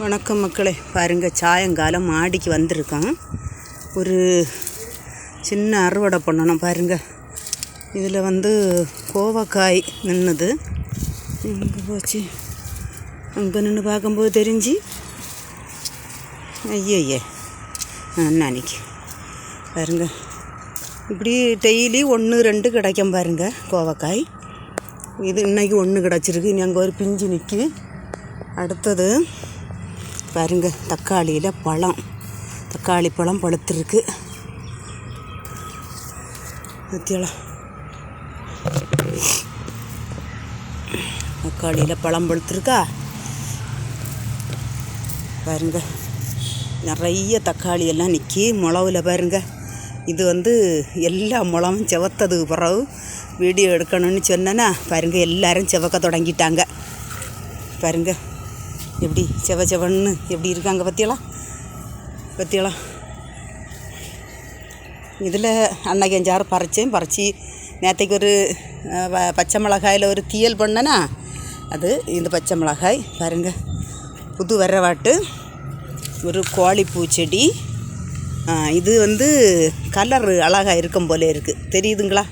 வணக்கம் மக்களே. பாருங்க சாயங்காலம் மாடிக்கு வந்திருக்கோம் ஒரு சின்ன அறுவடை பண்ணணும் பாருங்கள் இதில் வந்து கோவக்காய் நின்றுது எங்கே போச்சு? அங்கே நின்று பார்க்கும்போது தெரிஞ்சு. ஐயய்யே அன்னைக்கு? பாருங்க. இப்படி டெய்லி ஒன்று ரெண்டு கிடைக்கும் பாருங்க கோவக்காய். இது இன்றைக்கி ஒன்று கிடச்சிருக்கு. இனி அங்கே ஒரு பிஞ்சு நிற்கி அடுத்தது பாருங்க தக்காளியில் பழம். தக்காளி பழம் பழுத்திருக்கு. பத்தியலா தக்காளியில் பழம் பழுத்திருக்கா? பாருங்க நிறைய தக்காளி எல்லாம் நிற்கி முளவில் பாருங்க. இது வந்து எல்லா முளமும் செவத்ததுக்கு பிறகு வீடியோ எடுக்கணும்னு சொன்னேன்னா பாருங்க எல்லாரும் செவக்க தொடங்கிட்டாங்க. பாருங்க. எப்படி செவ செவன்னு எப்படி இருக்காங்க பற்றியலாம் பற்றியலாம் இதில் அன்னைக்கு அஞ்சாறு பறித்தேன். பறித்து நேற்றுக்கு ஒரு பச்சை மிளகாயில் ஒரு தீயல் பண்ணனா அது இந்த பச்சை மிளகாய் பாருங்க. புது வரவாட்டு ஒரு கோழிப்பூ செடி. இது வந்து கலர் அழகாக இருக்கும் போல இருக்குது தெரியுதுங்களா?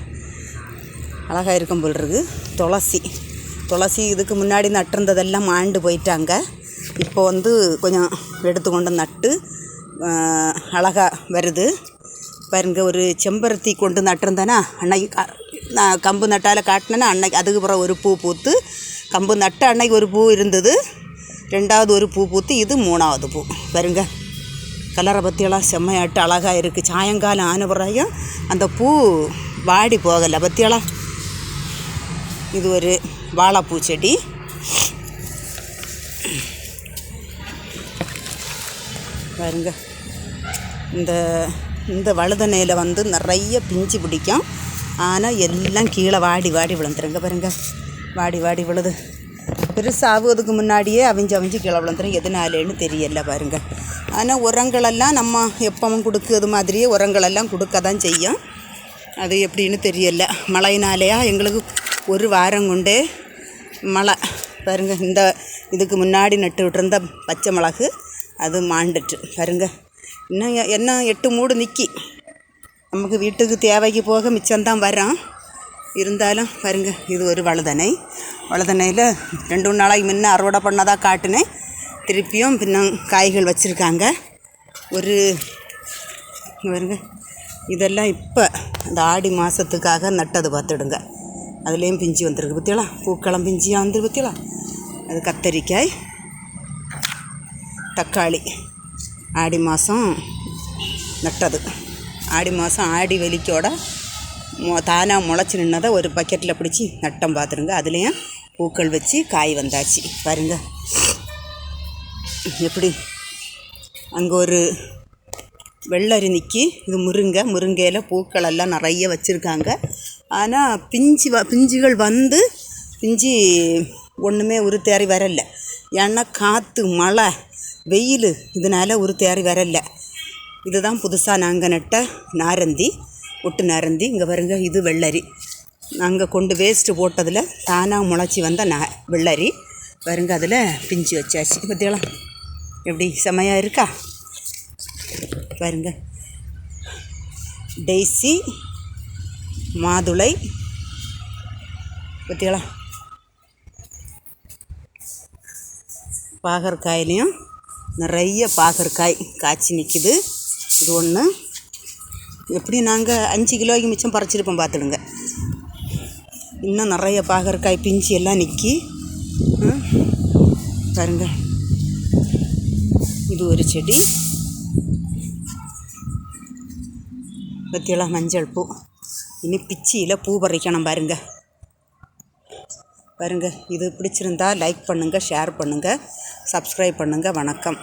அழகாக இருக்கும் போல் இருக்குது துளசி. துளசி இதுக்கு முன்னாடி நட்டிருந்ததெல்லாம் ஆண்டு போயிட்டாங்க. இப்போ வந்து கொஞ்சம் எடுத்து கொண்டு நட்டு அழகாக வருது. பாருங்க ஒரு செம்பருத்தி கொண்டு நட்டிருந்தேன்னா அன்னைக்கு நான் கம்பு நட்டால் காட்டினேன்னா அன்னைக்கு அதுக்கு அப்புறம் ஒரு பூ பூத்து கம்பு நட்ட அன்னைக்கு ஒரு பூ இருந்தது. ரெண்டாவது ஒரு பூ பூத்து இது மூணாவது பூ. பாருங்க கலரை பற்றியெல்லாம் செம்மையாட்டு அழகாக இருக்குது சாயங்காலம் ஆன பிறகும் அந்த பூ வாடி போகலை பற்றியெல்லாம் இது ஒரு வாழைப்பூ செடி. பாருங்க. இந்த இந்த வழுதனையில் வந்து நிறைய பிஞ்சு பிடிக்கும். ஆனால் எல்லாம் கீழே வாடி வாடி விழுந்துருங்க பாருங்க. வாடி வாடி விழுது. பெருசாகுவதுக்கு முன்னாடியே அவிஞ்சு அவிஞ்சு கீழே விழுந்துரும். எதனாலேன்னு தெரியல பாருங்க. ஆனால் உரங்களெல்லாம் நம்ம எப்பவும் கொடுக்குறது மாதிரியே உரங்களெல்லாம் கொடுக்க தான் செய்யும். அது எப்படின்னு தெரியல. மழையினாலேயா எங்களுக்கு ஒரு வாரம் கொண்டே மழை. பாருங்க இந்த இதுக்கு முன்னாடி நட்டு விட்டுருந்த பச்சை மிளகு அது மாண்டுட்டு பாருங்க இன்னும் என்ன எட்டு மூடு நிற்கி நமக்கு வீட்டுக்கு தேவைக்கு போக மிச்சம்தான் வரோம் இருந்தாலும் பாருங்க இது ஒரு வழுதனை. வழுதனையில் ரெண்டு மூணு நாளைக்கு முன்ன அறுவடை பண்ணதாக காட்டினேன். திருப்பியும் பின்ன காய்கள் வச்சுருக்காங்க. ஒரு பாருங்க இதெல்லாம் இப்போ இந்த ஆடி மாதத்துக்காக நட்டது பார்த்துடுங்க. அதுலேயும் பிஞ்சு வந்துருக்கு பற்றியலாம் பூக்களம் பிஞ்சியாக வந்துருக்கு பற்றியலாம் அது கத்தரிக்காய் தக்காளி. ஆடி மாதம் நட்டது. ஆடி மாதம் ஆடி வெளிக்கோட தானாக முளைச்சி நின்னதை ஒரு பக்கெட்டில் பிடிச்சி நட்டம் பார்த்துருங்க. அதுலேயும் பூக்கள் வச்சு காய் வந்தாச்சு. பாருங்க. எப்படி? அங்கே ஒரு வெள்ளரி நிற்கி இது முருங்கை முருங்கையில் பூக்கள் எல்லாம் நிறைய வச்சுருக்காங்க. ஆனால் பிஞ்சு வ பிஞ்சுகள் வந்து பிஞ்சு ஒன்றுமே ஒரு தேறி வரல. ஏன்னா காற்று மழை வெயில் இதனால் ஒரு தேறி வரல. இதுதான் புதுசாக நாங்கள் நட்ட நாரந்தி ஒட்டு நாரந்தி. இங்கே பாருங்க இது வெள்ளரி. நாங்கள் கொண்டு வேஸ்ட்டு போட்டதில் தானாக முளைச்சி வந்த நா வெள்ளரி. பாருங்க அதில் பிஞ்சு வச்சாச்சு. பற்றியெல்லாம் எப்படி செமையாக இருக்கா? பாருங்க. டெய்ஸி மாதுளை. பற்றிகளா பாகற்காயிலையும் நிறைய பாகற்காய் காய்ச்சி நிற்கிது இது ஒன்று எப்படி நாங்கள் அஞ்சு கிலோக்கு மிச்சம் பறிச்சிருப்போம் பார்த்துடுங்க இன்னும் நிறைய பாகற்காய் பிஞ்சு எல்லாம் நிற்கி பாருங்க. இது ஒரு செடி. பற்றியெல்லாம் மஞ்சள் பூ. இனி பிச்சியில் பூ பறிக்கணும் பாருங்க. பாருங்கள் இது பிடிச்சிருந்தா லைக் பண்ணுங்கள் ஷேர் பண்ணுங்கள் சப்ஸ்கிரைப் பண்ணுங்கள் வணக்கம்.